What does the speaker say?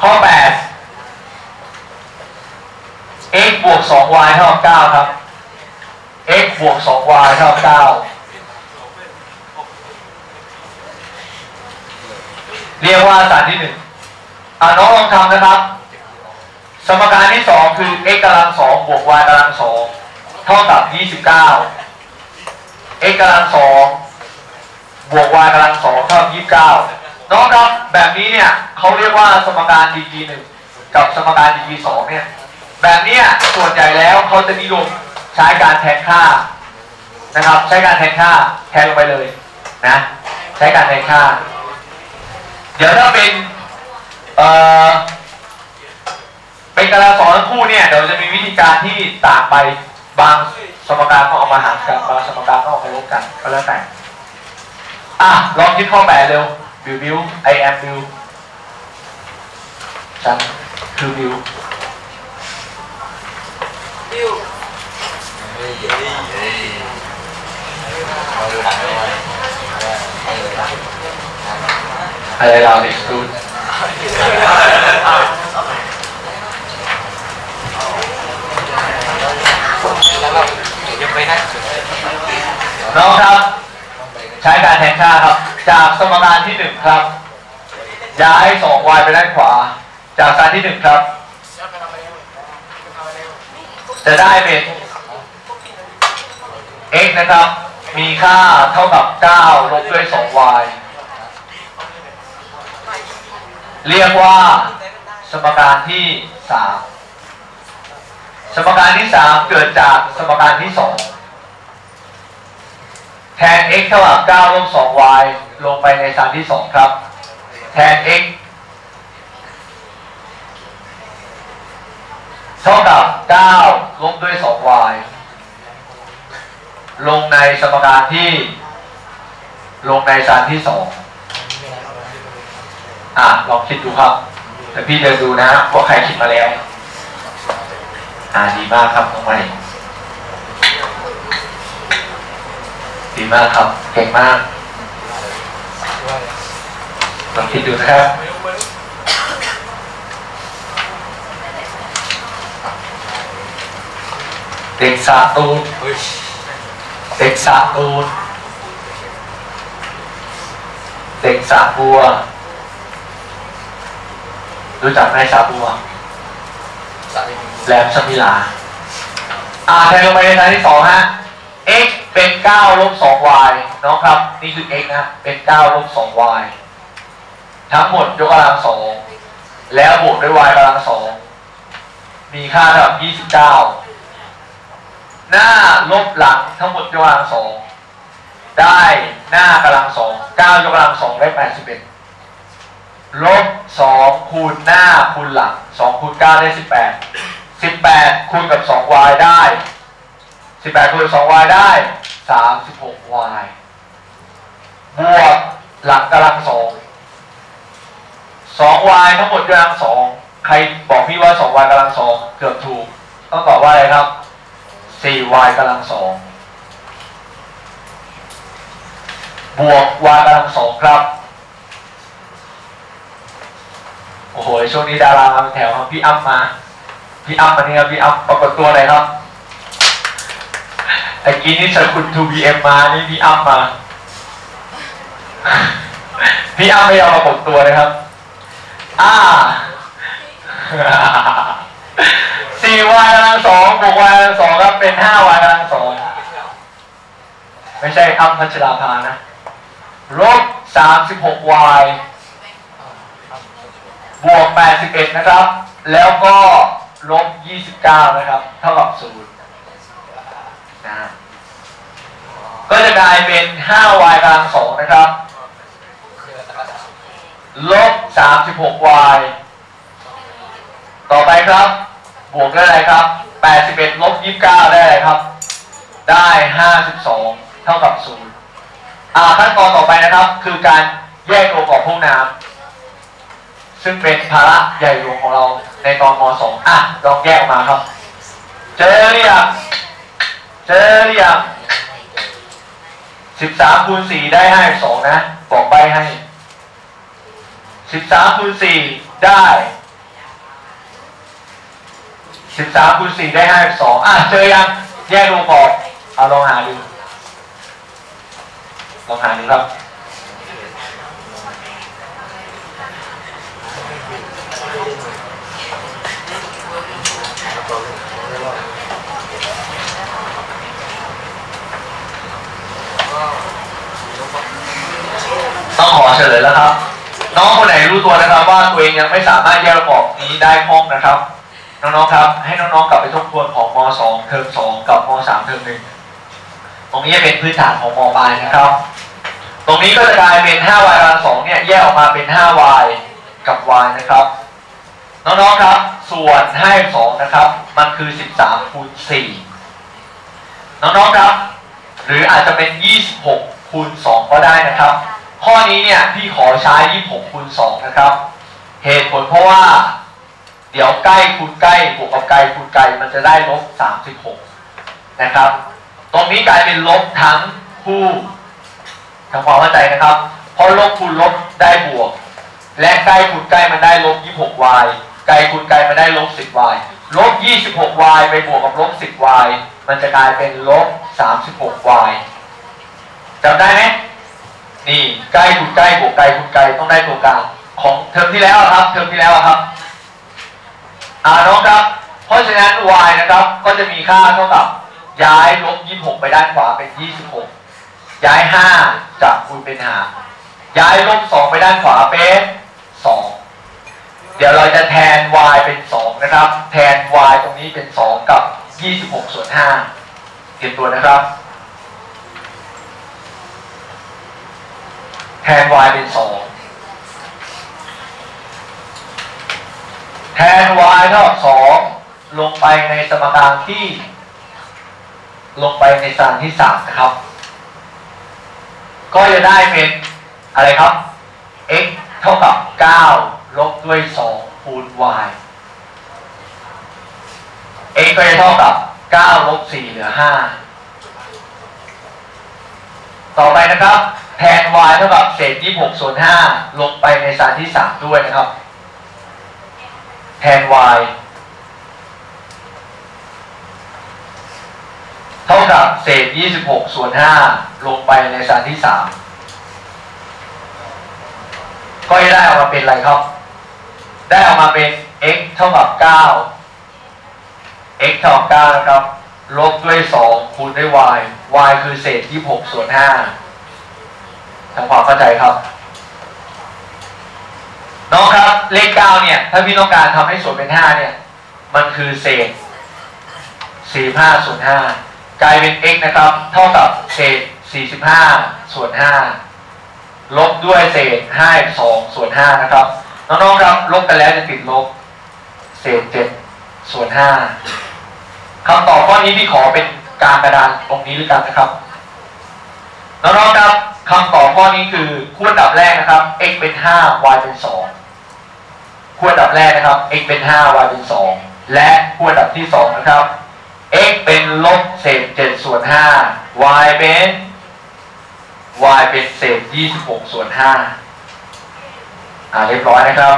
ข้อ 8 x บวก 2y เท่ากับ9ครับ x บวก 2y เท่ากับ9เรียกว่าสารที่1อ่าน้องลองทำนะครับ สมการที่2คือ x กำลัง2บวก y กำลัง2เท่ากับ 29 x กำลัง2 บวก y กำลัง2เท่ากับ29น้องครับแบบนี้เนี่ยเขาเรียกว่าสมการ degree 1กับสมการ degree 2เนี่ยแบบนี้ส่วนใหญ่แล้วเขาจะนิยมใช้การแทนค่านะครับ ใช้การแทนค่าแทนลงไปเลยนะใช้การแทนค่า เดี๋ยวถ้าเป็นเอ่อเป็นการสอนทั้งคู่เนี่ยเดี๋ยวจะมีวิธีการที่ต่างไปบางสมการก็เอามาหารกันบางสมการก็เอามาลบกันก็แล้วแต่ อะลองคิดข้อแปดเร็วบิวบิว I am บิวฉันคือบิวบิวเฮ้ยเฮ้ยเฮ้ยเอาดูหนังด้วยเอออะไรเราเด็กดูดแล้วเรายกไปนะน้องครับ ใช้การแทนค่าครับ จากสมการที่หนึ่งครับ ย้าย 2y ไปด้านขวา จากการที่หนึ่งครับ จะได้เป็น x นะครับ มีค่าเท่ากับ 9 ลบด้วย 2y เรียกว่าสมการที่ 3 สมการที่ 3 เกิดจากสมการที่ 2 แทน x เท่ากับ9ลบ 2y ลงไปในสารที่ 2 ครับ แทน x เท่ากับ 9 ลบด้วย 2y ลงในสมการที่ ลงในสารที่ 2 อะ ลองคิดดูครับ แต่พี่จะดูนะว่าใครคิดมาแล้ว อ่าดีมากครับน้องใหม่ ดีมากครับ เก่งมากลองคิดดูนะครับเด็กสาตูนเฮ้ยเด็กสาตูนเด็กสาบัว รู้จักไหมสาบัวสามีแหลมสมิลา อ่าแทนลงไปในทางที่สองฮะ x เป็น9ลบ 2y น้องครับ นี่คือ x นะ เป็น9ลบ 2y ทั้งหมดยกกำลังสองแล้วบวกด้วย y กำลังสองมีค่าเท่ากับ 29 หน้าลบหลังทั้งหมดยกกำลังสองได้หน้ากำลังสอง9ยกกำลังสองได้ 81 ลบ 2 คูณหน้าคูณหลัง 2 คูณ 9 ได้ 18 18 คูณกับ 2y ได้ 18คูณ 2y ได้ 36y บวกหลังกำลัง2 2y ทั้งหมดกำลัง2ใครบอกพี่ว่า 2y กำลัง2เกือบถูก ต้องตอบว่าอะไรครับ 4y กำลัง2บวก y กำลัง2ครับ โอ้โหช่วงนี้ดารามาเป็นแถวครับพี่อ้ำมา พี่อ้ำมาเนี่ยครับพี่อ้ำปรากฏตัวเลยครับ ไอ้กี้นี่เชิญคุณทูบีเอ็มมา นี่พี่อ้ำมา พี่อ้ำไม่ยอมมาปรากตัวเลยครับ อ่าสี่วายกำลังสองบวกวายกำลังสองครับเป็นห้าวายกำลังสองไม่ใช่อ้ำพัชราภานะลบสามสิบหกวายบวก81นะครับ แล้วก็ลบ29นะครับ เท่ากับ0นย์ะก็จะกลายเป็น 5y กำลัง2นะครับ ลบ 36y ต่อไปครับ บวกได้อะไรครับ 81 ลบ 29 ได้อะไรครับ ได้ 52 เท่ากับ 0 อ่าขั้นตอนต่อไปนะครับ คือการแยกตัวของพวกน้ำซึ่งเป็นภาระใหญ่หลวงของเราในตอนม .2 อะ ลองแยกออกมาครับ เจอหรือยัง เจอหรือยังสิบสามคูณสี่ได้ห้าสองนะ บอกใบให้สิบสามคูณสี่ได้สิบสามคูณสี่ได้ห้าสองอะเจอยังแยกรูก่อกเอาลองหาดูลองหาดูครับ ต้องขอเฉลยแล้วครับ น้องคนไหนรู้ตัวนะครับ ว่าตัวเองยังไม่สามารถแยกระบบนี้ได้ห้องนะครับ น้องๆครับ ให้น้องๆกลับไปทบทวนของม .2 เทอม2 กับม .3 เทอม1ตรงนี้จะเป็นพื้นฐานของมปลายนะครับ ตรงนี้ก็จะกลายเป็น 5y กำลัง2เนี่ยแยกออกมาเป็น 5y กับ y นะครับน้องๆครับ ส่วน5 2นะครับ มันคือ 13คูณ4น้องๆครับ หรืออาจจะเป็น 26คูณ2ก็ได้นะครับ ข้อนี้เนี่ยพี่ขอใช้26คูณ2นะครับ เหตุผลเพราะว่า เดี๋ยวใกล้คูณใกล้บวกกับไกลคูณไกลมันจะได้ลบ36นะครับ ตรงนี้กลายเป็นลบทั้งคู่ทำความเข้าใจนะครับ เพราะลบคูณลบได้บวก และใกล้คูณใกล้มันได้ลบ 26y ไกลคูณไกลมันได้ลบ 10y ลบ 26y ไปบวกกับลบ 10y มันจะกลายเป็นลบ 36y จำได้ไหม นี่ใกล้คูณใกล้บวกไกลคูณไกลต้องได้ตัวกลางของเทอมที่แล้วครับ เทอมที่แล้วครับอ่าน้องครับ เพราะฉะนั้น y นะครับ ก็จะมีค่าเท่ากับ ย้ายลบ26 ไปด้านขวาเป็น 26 ย้าย 5 จากคูณเป็นหารย้ายลบ2ไปด้านขวาเป็น2เดี๋ยวเราจะแทน y เป็น 2 นะครับ แทน y ตรงนี้เป็น 2 กับ 26 ส่วน5เตรียมตัวนะครับ แทน y เป็น2แทน y เท่ากับ2ลงไปในสมการที่ ลงไปในสานที่3นะครับ ก็จะได้เป็นอะไรครับ x เท่ากับ 9 ลบด้วย 2 คูณ y x ก็จะเท่ากับ 9 ลบ 4 เหลือ 5 ต่อไปนะครับ ทน y เท่ากับเศษ26ส่วน5ลงไปในสานที่ 3 ด้วยนะครับ แทน y เท่ากับเศษ26ส่วน5ลงไปในสานที่ 3 ก็ได้ออกมาเป็นอะไรครับ ได้ออกมาเป็น x เท่ากับ 9 x เท่ากับ9นะครับ ลบด้วย 2 คูณด้วย y y คือเศษ26ส่วน5 ทำความเข้าใจครับ น้องครับ เลข9เนี่ย ถ้าพี่ต้องการทำให้ส่วนเป็น5เนี่ย มันคือเศษ45ส่วน5กลายเป็น x นะครับ เท่ากับเศษ45ส่วน5ลบด้วยเศษ5 2ส่วน5นะครับ น้องๆครับลบกันแล้วจะติดลบ เศษ7ส่วน5คำตอบข้อนี้พี่ขอเป็นกางกระดานตรงนี้หรือกันนะครับ น้องๆครับคำตอบข้อนี้คือคู่อันดับแรกนะครับ x เป็น 5 y เป็น 2คู่อันดับแรกนะครับ x เป็น 5 y เป็น 2 และคู่อันดับที่ 2 นะครับ x เป็นลบเศษ7ส่วน5 y เป็น y เป็นเศษ26ส่วน5อ่าเรียบร้อยนะครับ